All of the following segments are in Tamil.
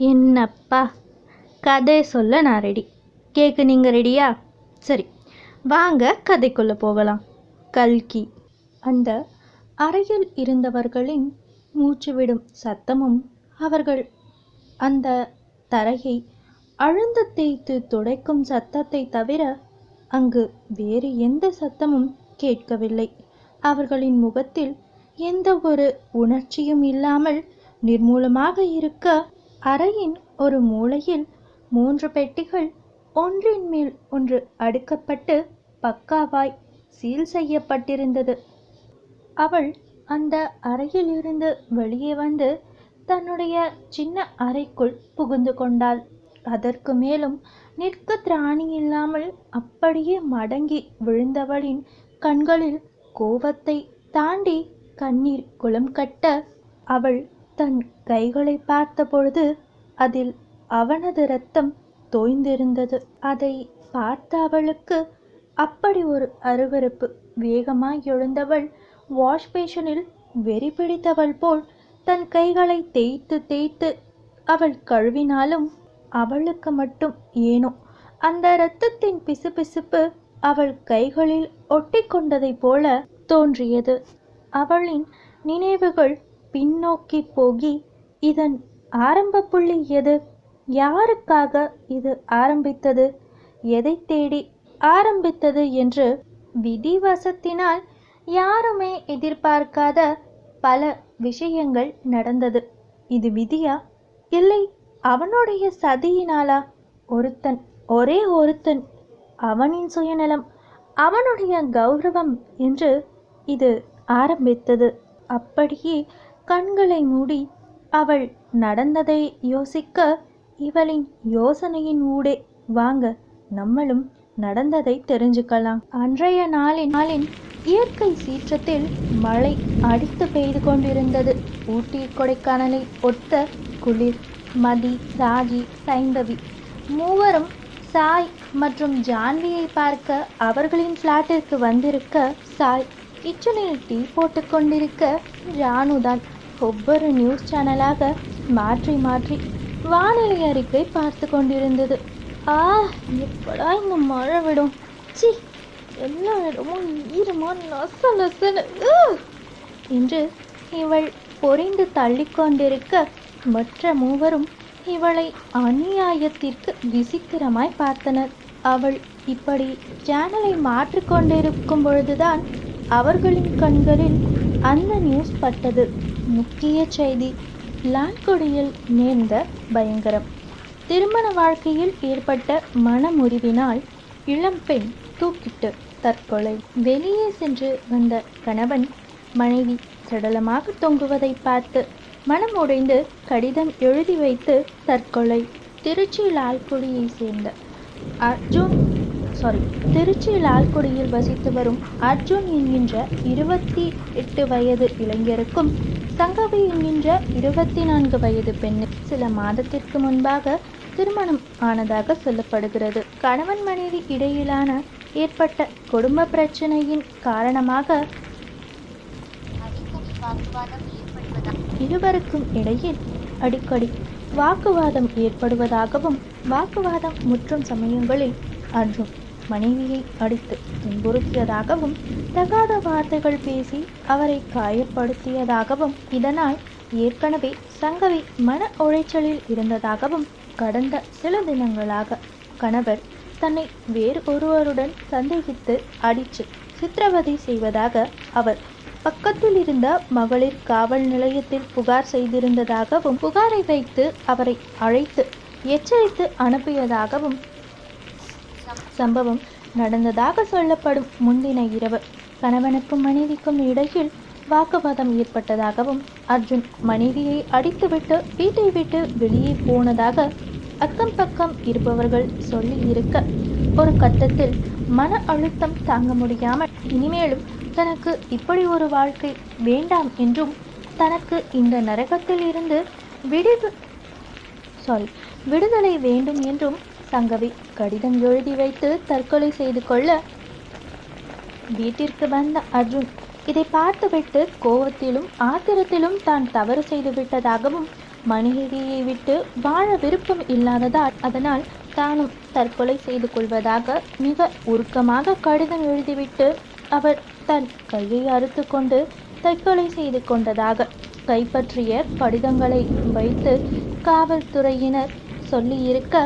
என்னப்பா? கதை சொல்ல நான் ரெடி கேட்க நீங்கள் ரெடியா சரி வாங்க கதைக்குள்ளே போகலாம். கல்கி. அந்த அறையில் இருந்தவர்களின் மூச்சுவிடும் சத்தமும் அவர்கள் அந்த தரையை அழுந்த தேய்த்து துடைக்கும் சத்தத்தை தவிர அங்கு வேறு எந்த சத்தமும் கேட்கவில்லை. அவர்களின் முகத்தில் எந்த ஒரு உணர்ச்சியும் இல்லாமல் நிர்மூலமாக இருக்க அறையின் ஒரு மூலையில் மூன்று பெட்டிகள் ஒன்றின் மேல் ஒன்று அடுக்கப்பட்டு பக்காவாய் சீல் செய்யப்பட்டிருந்தது. அவள் அந்த அறையிலிருந்து வெளியே வந்து தன்னுடைய சின்ன அறைக்குள் புகுந்து கொண்டாள். அதற்கு மேலும் நிற்க திராணி இல்லாமல் அப்படியே மடங்கி விழுந்தவளின் கண்களில் கோபத்தை தாண்டி கண்ணீர் குளம் கட்ட அவள் தன் கைகளை பார்த்தபொழுது அதில் அவனது இரத்தம் தோய்ந்திருந்தது. அதை பார்த்த அவளுக்கு அப்படி ஒரு அருவருப்பு. வேகமாய் எழுந்தவள் வாஷ் பேஷனில் வெறி பிடித்தவள் போல் தன் கைகளை தேய்த்து தேய்த்து அவள் கழுவினாலும் அவளுக்கு மட்டும் ஏனோ? அந்த இரத்தத்தின் பிசுபிசுப்பு அவள் கைகளில் ஒட்டிக்கொண்டதைப் போல தோன்றியது. அவளின் நினைவுகள் பின்னோக்கி போகி இதன் ஆரம்ப புள்ளி எது? யாருக்காக இது ஆரம்பித்தது? எதை தேடி ஆரம்பித்தது என்று விதிவசத்தினால் யாருமே எதிர்பார்க்காத பல விஷயங்கள் நடந்தது. இது விதியா? இல்லை அவனுடைய சதியினாலா? ஒருத்தன் ஒரே ஒருத்தன் அவனின் சுயநலம் அவனுடைய கௌரவம் என்று இது ஆரம்பித்தது. அப்படியே கண்களை மூடி அவள் நடந்ததை யோசிக்க இவளின் யோசனையின் ஊடே. வாங்க நம்மளும் நடந்ததை தெரிஞ்சுக்கலாம். அன்றைய நாளின் நாளின் இயற்கை சீற்றத்தில் மழை அடித்து பெய்து கொண்டிருந்தது. ஊட்டி கொடைக்கானலை ஒத்த குளிர் மதி ராகி சைந்தவி மூவரும் சாய் மற்றும் ஜான்வியை பார்க்க அவர்களின் ஃப்ளாட்டிற்கு வந்திருக்க சாய் கிச்சனில் டீ போட்டு கொண்டிருக்க ராணுதான் ஒவ்வொரு நியூஸ் சேனலாக மாற்றி மாற்றி வானிலை அறிக்கை பார்த்து கொண்டிருந்தது. ஆ எப்படா இந்த மழை விடும்? சி எல்லா இடமும் ஈரமா நச நசனு என்று இவள் பொறிந்து தள்ளிக்கொண்டிருக்க மற்ற மூவரும் இவளை அநியாயத்திற்கு விசித்திரமாய் பார்த்தனர். அவள் இப்படி சேனலை மாற்றிக்கொண்டிருக்கும் பொழுதுதான் அவர்களின் கண்களில் அந்த நியூஸ் பட்டது. முக்கிய செய்தி. லால்குடியில் நேர்ந்த பயங்கரம். திருமண வாழ்க்கையில் ஏற்பட்ட மனமுறிவினால் இளம்பெண் தூக்கிட்டு தற்கொலை. வெளியே சென்று வந்த கணவன் மனைவி சடலமாக தொங்குவதை பார்த்து மனம் உடைந்து கடிதம் எழுதி வைத்து தற்கொலை. திருச்சி லால்குடியை சேர்ந்த அர்ஜுன் சாரி திருச்சி லால்குடியில் வசித்து வரும் அர்ஜுன் என்கின்ற இருபத்தி எட்டு வயது இளைஞருக்கும் சங்கவி என்கின்ற இருபத்தி நான்கு வயது பெண்ணு சில மாதத்திற்கு முன்பாக திருமணம் ஆனதாக சொல்லப்படுகிறது. கணவன் மனைவி இடையிலான ஏற்பட்ட குடும்ப பிரச்சனையின் காரணமாக இருவருக்கும் இடையில் அடிக்கடி வாக்குவாதம் ஏற்படுவதாகவும் வாக்குவாதம் முற்றும் சமயங்களில் அன்றும் மனைவியை அடித்து துன்புறுத்தியதாகவும் தகாத வார்த்தைகள் பேசி அவரை காயப்படுத்தியதாகவும் இதனால் ஏற்கனவே சங்கவி மன உளைச்சலில் இருந்ததாகவும் கடந்த சில தினங்களாக கணவர் தன்னை வேறு ஒருவருடன் சந்தேகித்து அடித்து சித்திரவதை செய்வதாக அவர் பக்கத்தில் இருந்த மகளிர் காவல் நிலையத்தில் புகார் செய்திருந்ததாகவும் புகாரை வைத்து அவரை அழைத்து எச்சரித்து அனுப்பியதாகவும் சம்பவம் நடந்ததாக சொல்லப்படும் முந்தின இரவு. கணவனுக்கும் மனைவிக்கும் இடையில் வாக்குவாதம் ஏற்பட்டதாகவும் அர்ஜுன் மனைவியை அடித்துவிட்டு வீட்டை விட்டு வெளியே போனதாக அக்கம் பக்கம் இருப்பவர்கள் சொல்லி இருக்க ஒரு கட்டத்தில் மன அழுத்தம் தாங்க முடியாமல் இனிமேலும் தனக்கு இப்படி ஒரு வாழ்க்கை வேண்டாம் என்றும் தனக்கு இந்த நரகத்தில் இருந்து விடுவு சாரி விடுதலை வேண்டும் என்றும் சங்கவி கடிதம் எழுதி வைத்து தற்கொலை செய்து கொள்ள வீட்டிற்கு வந்த அர்ஜுன் இதை பார்த்துவிட்டு கோபத்திலும் ஆத்திரத்திலும் தான் தவறு செய்து விட்டதாகவும் மனைவியை விட்டு வாழ விருப்பம் இல்லாததால் அதனால் தானும் தற்கொலை செய்து கொள்வதாக மிக உருக்கமாக கடிதம் எழுதிவிட்டு அவர் தன் கையை அறுத்து கொண்டு தற்கொலை செய்து கொண்டதாக கைப்பற்றிய கடிதங்களை வைத்து காவல்துறையினர் சொல்லியிருக்க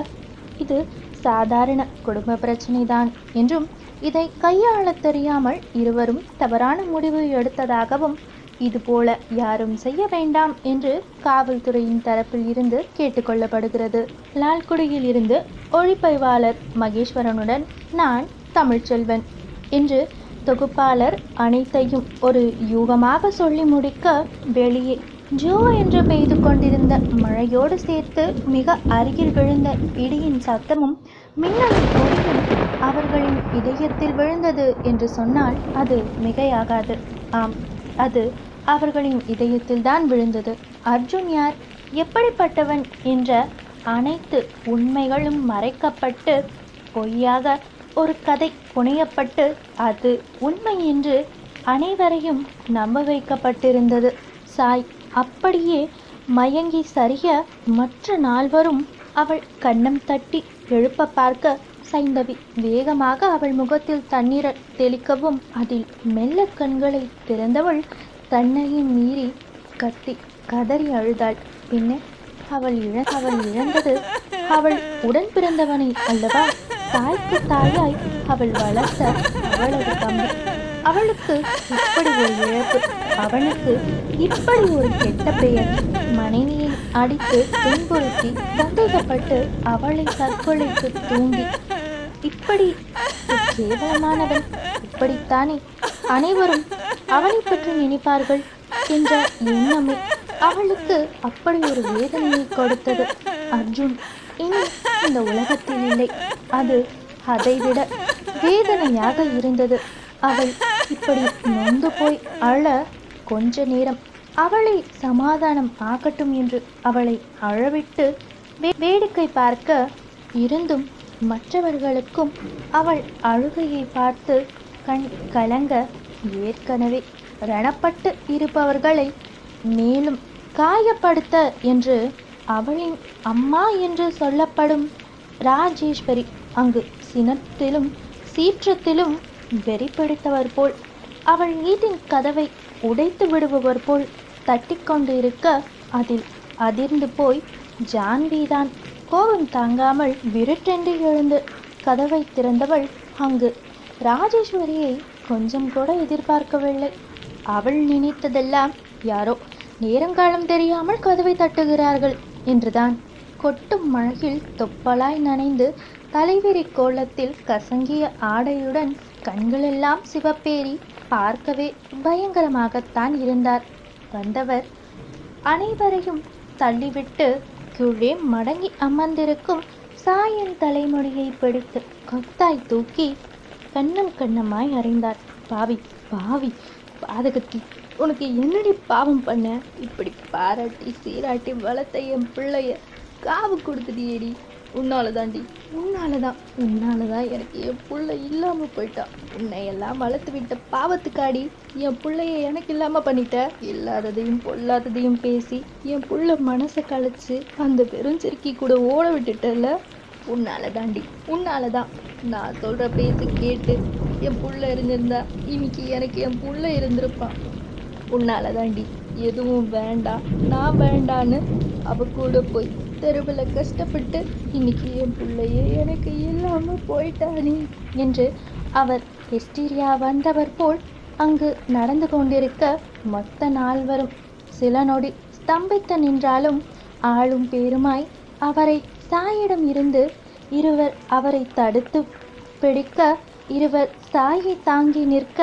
இது சாதாரண குடும்ப பிரச்சனைதான் என்றும் இதை கையாளத் தெரியாமல் இருவரும் தவறான முடிவு எடுத்ததாகவும் இதுபோல யாரும் செய்ய வேண்டாம் என்று காவல்துறையின் தரப்பில் இருந்து கேட்டுக்கொள்ளப்படுகிறது லால்குடியில் இருந்து ஒளிப்பதிவாளர் மகேஸ்வரனுடன் நான் தமிழ்ச்செல்வன் என்று தொகுப்பாளர் அனைத்தையும் ஒரு யூகமாக சொல்லி முடிக்க வெளியே ஜோ என்று பெய்து கொண்டிருந்த மழையோடு சேர்த்து மிக அருகில் விழுந்த இடியின் சத்தமும் மின்னலின் ஒளியும் அவர்களின் இதயத்தில் விழுந்தது என்று சொன்னால் அது மிகையாகாது. ஆம் அது அவர்களின் இதயத்தில் தான் விழுந்தது. அர்ஜுன் யார்? எப்படிப்பட்டவன் என்ற அனைத்து உண்மைகளும் மறைக்கப்பட்டு பொய்யாக ஒரு கதை புனையப்பட்டு அது உண்மை என்று அனைவரையும் நம்ப வைக்கப்பட்டிருந்தது. சாய் அப்படியே மயங்கி சரிய மற்ற நால்வரும் அவள் கண்ணம் தட்டி எழுப்ப பார்க்க சைந்தவி வேகமாக அவள் முகத்தில் தண்ணீரை தெளிக்கவும் அதில் மெல்ல கண்களை திறந்தவள் தன்னையும் மீறி கத்தி கதறி அழுதாள். பின்ன அவள் இழ அவள் இழந்தது அவள் உடன் பிறந்தவனை அல்லவா? தாய்க்கு தாயாய் அவள் வளர்த்த அவளது தம்பி. அவளுக்கு இப்படி ஒரு இழப்பு. அவனுக்கு இப்படி ஒரு கெட்ட பெயர் மனைவியை அடித்து துன்புறுத்தி சந்தேகப்பட்டு அவளை தற்கொலைக்கு தூண்டி. இப்படி கேவலமானவன் இப்படித்தானே அனைவரும் அவனை பற்றி நினைப்பார்கள் என்ற எண்ணமே அவளுக்கு அப்படி ஒரு வேதனையை கொடுத்தது. அர்ஜுன் இனி இந்த உலகத்தில் இல்லை. அது அதைவிட வேதனையாக இருந்தது. அவள் இப்படி நொந்து போய் அழ கொஞ்ச நேரம் அவளை சமாதானம் ஆக்கட்டும் என்று அவளை அழவிட்டு வே- வேடிக்கை பார்க்க இருந்தும் மற்றவர்களுக்கும் அவள் அழுகையை பார்த்து கண் கலங்க ஏற்கனவே ரணப்பட்டு இருப்பவர்களை மேலும் காயப்படுத்த என்று அவளின் அம்மா என்று சொல்லப்படும் ராஜேஸ்வரி அங்கு சினத்திலும் சீற்றத்திலும் வெறி பிடித்தவர் போல் அவள் வீட்டின் கதவை உடைத்து விடுபவர் போல் தட்டிக்கொண்டு இருக்க அதில் அதிர்ந்து போய் ஜான்விதான். கோபம் தாங்காமல் விருட்டென்று எழுந்து கதவை திறந்தவள் அங்கு. ராஜேஸ்வரியை கொஞ்சம் கூட எதிர்பார்க்கவில்லை. அவள் நினைத்ததெல்லாம் யாரோ நேரங்காலம் தெரியாமல் கதவை தட்டுகிறார்கள் என்றுதான். கொட்டும் மழையில் தொப்பலாய் நனைந்து தலைவிரி கோலத்தில் கசங்கிய ஆடையுடன் கண்களெல்லாம் சிவப்பேறி பார்க்கவே பயங்கரமாகத்தான் இருந்தார். வந்தவர் அனைவரையும் தள்ளிவிட்டு கீழே மடங்கி அமர்ந்திருக்கும் சாயின் தலைமுடியை பிடித்து கொத்தாய் தூக்கி கண்ணம் கண்ணமாய் அறைந்தார். பாவி பாவி பாதகத்தி உனக்கு என்னடி பாவம் பண்ண? இப்படி பாராட்டி சீராட்டி வளர்த்த என் பிள்ளைய காவு கொடுத்துடியேடி உன்னால தாண்டி உன்னால தான் உன்னால தான் எனக்கு என் புள்ள இல்லாம போயிட்டான் உன்னை எல்லாம் வளர்த்து விட்ட பாவத்துக்காடி. என் புள்ளைய எனக்கு இல்லாம பண்ணிட்ட. இல்லாததையும் பொல்லாததையும் பேசி என் புள்ள மனசை கலைச்சு அந்த பெருஞ்சிருக்கி கூட ஓட விட்டுட்டல உன்னால தாண்டி உன்னால தான் நான் சொல்ற பேச்சு கேட்டு என் புள்ள இருந்திருந்தா இன்னைக்கு எனக்கு என் புள்ள இருந்திருப்பான். உன்னால தாண்டி எதுவும் வேண்டாம். நான் வேண்டான்னு அவ கூட போய் தெருவில் கஷ்டப்பட்டு இன்னைக்கு என் பிள்ளையே எனக்கு இல்லாமல் போயிட்டானே என்று அவர் ஹிஸ்டீரியா வந்தவர் போல் அங்கு நடந்து கொண்டிருக்க மொத்த நால்வரும் சில நொடி ஸ்தம்பித்து நின்றாலும் ஆளும் பேருமாய் அவரை சாயிடம் இருந்து இருவர் அவரை தடுத்து பிடிக்க இருவர் சாயை தாங்கி நிற்க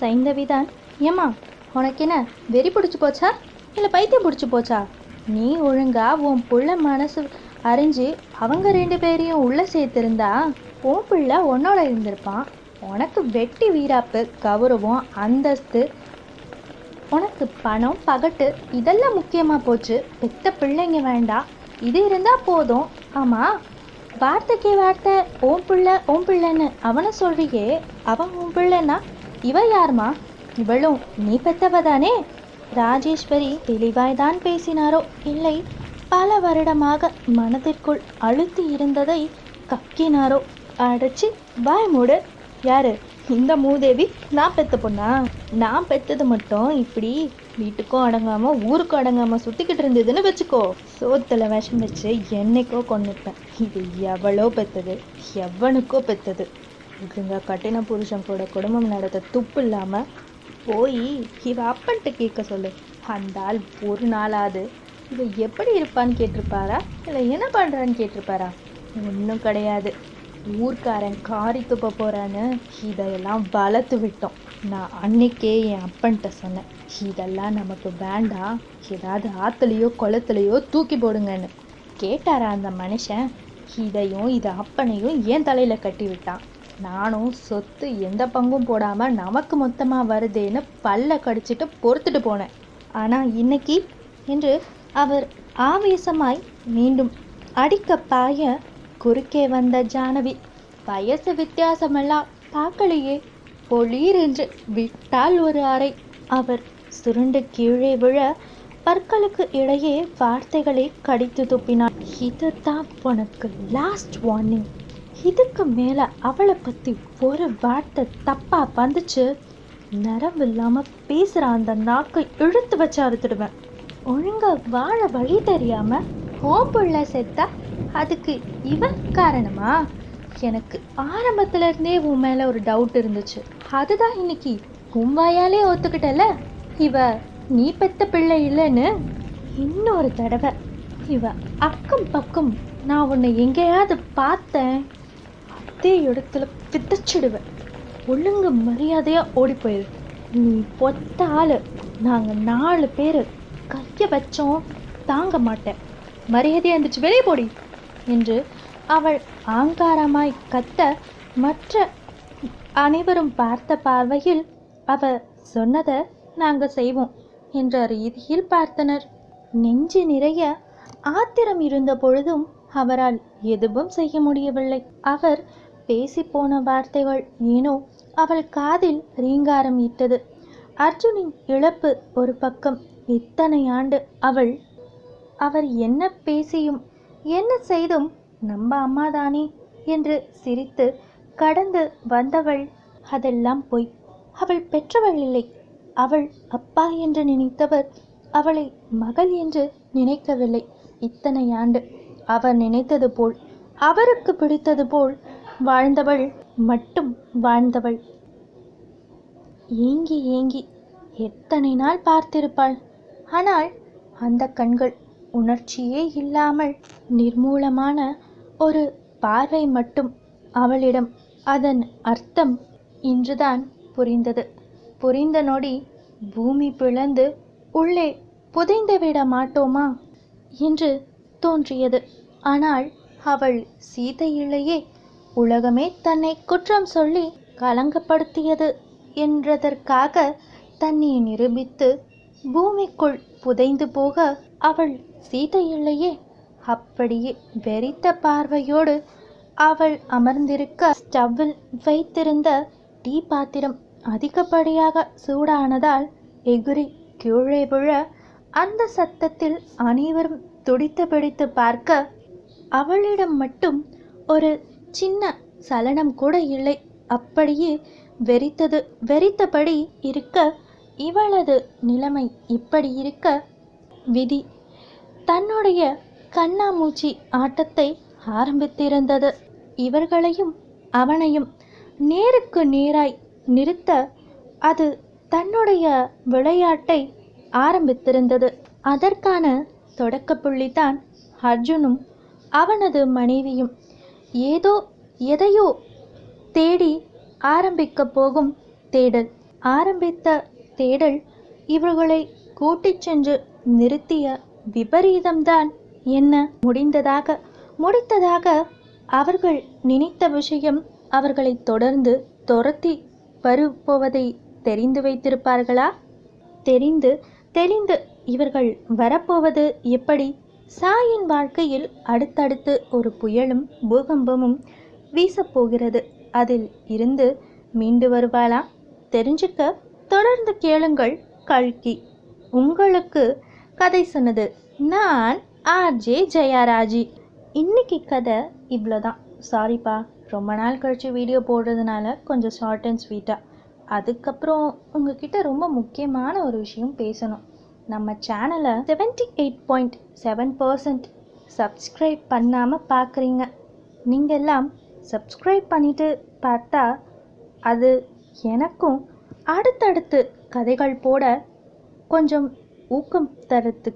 சைந்தவிதான். ஏம்மா உனக்கென்ன வெறி பிடிச்சி போச்சா? இல்லை பைத்தியம் பிடிச்சி போச்சா? நீ ஒழுங்கா உன் புள்ள மனசு அறிஞ்சு அவங்க ரெண்டு பேரையும் உள்ள சேர்த்திருந்தா உன் பிள்ளை உன்னோட இருந்திருப்பான். உனக்கு வெட்டி வீராப்பு கௌரவம் அந்தஸ்து உனக்கு பணம் பகட்டு இதெல்லாம் முக்கியமாக போச்சு. பெத்த பிள்ளைங்க வேண்டாம் இது இருந்தால் போதும். ஆமாம் வார்த்தைக்கே வார்த்தை ஓம் பிள்ளை ஓம் பிள்ளைன்னு அவனை சொல்றியே. அவன் உன் பிள்ளைன்னா இவ யாருமா? இவளும் நீ பெத்தவ தானே? ராஜேஸ்வரி தெளிவாய்தான் பேசினாரோ? இல்லை. பல வருடமாக மனதிற்குள் அழுத்தி இருந்ததை கக்கினாரோ? அடைச்சி வாய் மூடு. யாரு? இந்த மூதேவி நான் பெத்த பொண்ணா? நான் பெத்தது மட்டும் இப்படி வீட்டுக்கும் அடங்காம ஊருக்கும் அடங்காம சுத்திக்கிட்டு இருந்ததுன்னு வச்சுக்கோ. சோத்துல விஷம் வச்சு என்னைக்கோ கொண்டுப்பேன் இது எவ்வளோ பெத்தது? எவனுக்கோ பெத்தது? இதுங்க கட்டின புருஷன் கூட குடும்பம் நடத்த துப்பு இல்லாமல் போய் இவ அப்பன்ட்டு கேட்க சொல்லு. அந்த ஆள் ஒரு நாளாவது இவ எப்படி இருப்பான்னு கேட்டிருப்பாரா? இல்லை என்ன பண்ணுறான்னு கேட்டிருப்பாரா? ஒன்றும் கிடையாது. ஊர்க்காரன் காரி துப்ப போகிறான்னு இதையெல்லாம் வளர்த்து விட்டோம். நான் அன்னைக்கே என் அப்பன்கிட்ட சொன்னேன். இதெல்லாம் நமக்கு வேண்டாம். ஏதாவது ஆத்துலேயோ குளத்துலையோ தூக்கி போடுங்கன்னு. கேட்டாரா அந்த மனுஷன்? இதையும் இது அப்பனையும் ஏன் தலையில் கட்டி விட்டான். நானும் சொத்து எந்த பங்கும் போடாமல் நமக்கு மொத்தமாக வருதேன்னு பல்ல கடிச்சிட்டு பொறுத்துட்டு போனேன். ஆனால் இன்னைக்கு என்று அவர் ஆவேசமாய் மீண்டும் அடிக்க பாய குறுக்கே வந்த ஜானவி வயசு வித்தியாசமெல்லாம் பார்க்கலையே பொளீர் என்று விட்டால் ஒரு அறை. அவர் சுருண்டு கீழே விழ பற்களுக்கு இடையே வார்த்தைகளை கடித்து துப்பினார். இதுதான் உனக்கு லாஸ்ட் வார்னிங் இதுக்கு மேலே அவளை பற்றி ஒரு வார்த்தை தப்பாக வந்துச்சு. நரம்பு இல்லாமல் பேசுகிற அந்த நாக்கை இழுத்து வச்சு அறுத்துடுவேன். ஒழுங்கா வாழ வழி தெரியாமல் ஹோம்புள்ள செத்தா அதுக்கு இவன் காரணமா? எனக்கு ஆரம்பத்துல இருந்தே உன் மேலே ஒரு டவுட் இருந்துச்சு. அதுதான் இன்னைக்கு உன் வாயாலே ஒத்துக்கிட்டல? இவ நீ பெத்த பிள்ளை இல்லைன்னு இன்னொரு தடவை இவ அக்கம் பக்கம் நான் உன்னை எங்கேயாவது பார்த்தேன். அதே இடத்துல விதச்சிடுவேன் ஒழுங்கு மரியாதையாக ஓடி போயிரு நீ பொத்த ஆள். நாங்கள் நாலு பேர். கையை வச்சோம் தாங்க மாட்டேன். மரியாதையாக இருந்துச்சு வெளியே போடி என்று அவள் ஆங்காரமாய் கத்த மற்ற அனைவரும் பார்த்த பார்வையில் அவ சொன்னதை நாங்கள் செய்வோம் என்ற ரீதியில் பார்த்தனர். நெஞ்சு நிறைய ஆத்திரம் இருந்த பொழுதும் அவரால் எதுவும் செய்ய முடியவில்லை. அவர் பேசிப்போன வார்த்தைகள் ஏனோ அவள் காதில் ரீங்காரம் இட்டது. அர்ஜுனின் இழப்பு ஒரு பக்கம். இத்தனை ஆண்டு அவள் அவர் என்ன பேசியும் என்ன செய்தும் நம்ம அம்மாதானே என்று சிரித்து கடந்து வந்தவள் அதெல்லாம் பொய். அவள் பெற்றவள் இல்லை. அவள் அப்பா என்று நினைத்தவர் அவளை மகள் என்று நினைக்கவில்லை. இத்தனை ஆண்டு அவர் நினைத்தது போல் அவருக்கு பிடித்தது போல் வாழ்ந்தவள் மட்டும் வாழ்ந்தவள். ஏங்கி ஏங்கி எத்தனை நாள் பார்த்திருப்பாள்? ஆனால் அந்த கண்கள் உணர்ச்சியே இல்லாமல் நிர்மூலமான ஒரு பார்வை மட்டும் அவளிடம். அதன் அர்த்தம் இன்றுதான் புரிந்தது. புரிந்த நொடி பூமி பிளந்து உள்ளே புதைந்துவிட மாட்டோமா என்று தோன்றியது. ஆனால் அவள் சீதையிலேயே உலகமே தன்னை குற்றம் சொல்லி கலங்கப்படுத்தியது என்றதற்காக தன்னை நிரூபித்து பூமிக்குள் புதைந்து போக அவள் சீதையில்லையே அப்படியே வெறித்த பார்வையோடு அவள் அமர்ந்திருக்க ஸ்டவ்வில் வைத்திருந்த டீ பாத்திரம் அதிகப்படியாக சூடானதால் எகுரி கீழே விழ அந்த சத்தத்தில் அனைவரும் துடித்து பிடித்து பார்க்க அவளிடம் மட்டும் ஒரு சின்ன சலனம் கூட இல்லை. அப்படியே வெறித்தது. வெறித்தபடி இருக்க இவளது நிலைமை இப்படி இருக்க? விதி. தன்னுடைய கண்ணாமூச்சி ஆட்டத்தை ஆரம்பித்திருந்தது. இவர்களையும் அவனையும் நேருக்கு நேராய் நிறுத்த அது தன்னுடைய விளையாட்டை ஆரம்பித்திருந்தது. அதற்கான தொடக்கப்புள்ளிதான் அர்ஜுனும் அவனது மனைவியும் ஏதோ எதையோ தேடி ஆரம்பிக்கப் போகும் தேடல். ஆரம்பித்த தேடல் இவர்களை கூட்டிச் சென்று நிறுத்திய விபரீதம்தான் என்ன? முடிந்ததாக முடித்ததாக அவர்கள் நினைத்த விஷயம் அவர்களை தொடர்ந்து துரத்தி வருப்போவதை தெரிந்து வைத்திருப்பார்களா? தெரிந்து தெளிந்து இவர்கள் வரப்போவது எப்படி? சாயின் வாழ்க்கையில் அடுத்தடுத்து ஒரு புயலும் பூகம்பமும் வீசப்போகிறது அதில் இருந்து மீண்டு வருவாளா? தெரிஞ்சுக்க தொடர்ந்து கேளுங்கள் கல்கி. உங்களுக்கு கதை சொன்னது நான் ஆர்ஜே ஜெயாராஜி. இன்னைக்கு கதை இவ்வளோதான். சாரிப்பா ரொம்ப நாள் கழித்து வீடியோ போடுறதுனால கொஞ்சம் ஷார்ட் அண்ட் ஸ்வீட்டாக அதுக்கப்புறம் உங்ககிட்ட ரொம்ப முக்கியமான ஒரு விஷயம் பேசணும். நம்ம சேனலை seventy eight point seven percent subscribe பண்ணாமல் பார்க்குறீங்க நீங்கள் எல்லாம் சப்ஸ்கிரைப் பண்ணிட்டு பார்த்தா அது எனக்கும் அடுத்தடுத்து கதைகள் போட கொஞ்சம் ஊக்கம் தரத்து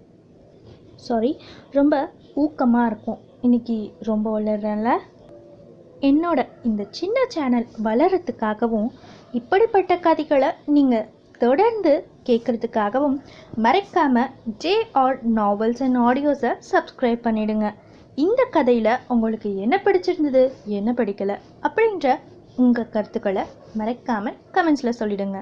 சாரி ரொம்ப ஊக்கமாக இருக்கும். இன்னைக்கு ரொம்ப வளர்றேன்ல என்னோட இந்த சின்ன சேனல் வளரத்துக்காகவும் இப்படிப்பட்ட கதைகளை நீங்கள் தொடர்ந்து கேட்குறதுக்காகவும் மறக்காமல் ஜே ஆர் நாவல்ஸ் அண்ட் ஆடியோஸை சப்ஸ்கிரைப் பண்ணிடுங்க. இந்த கதையில் உங்களுக்கு என்ன பிடிச்சிருந்தது என்ன பிடிக்கல அப்படின்ற உங்கள் கருத்துக்களை மறக்காமல் கமெண்ட்ஸில் சொல்லிடுங்க.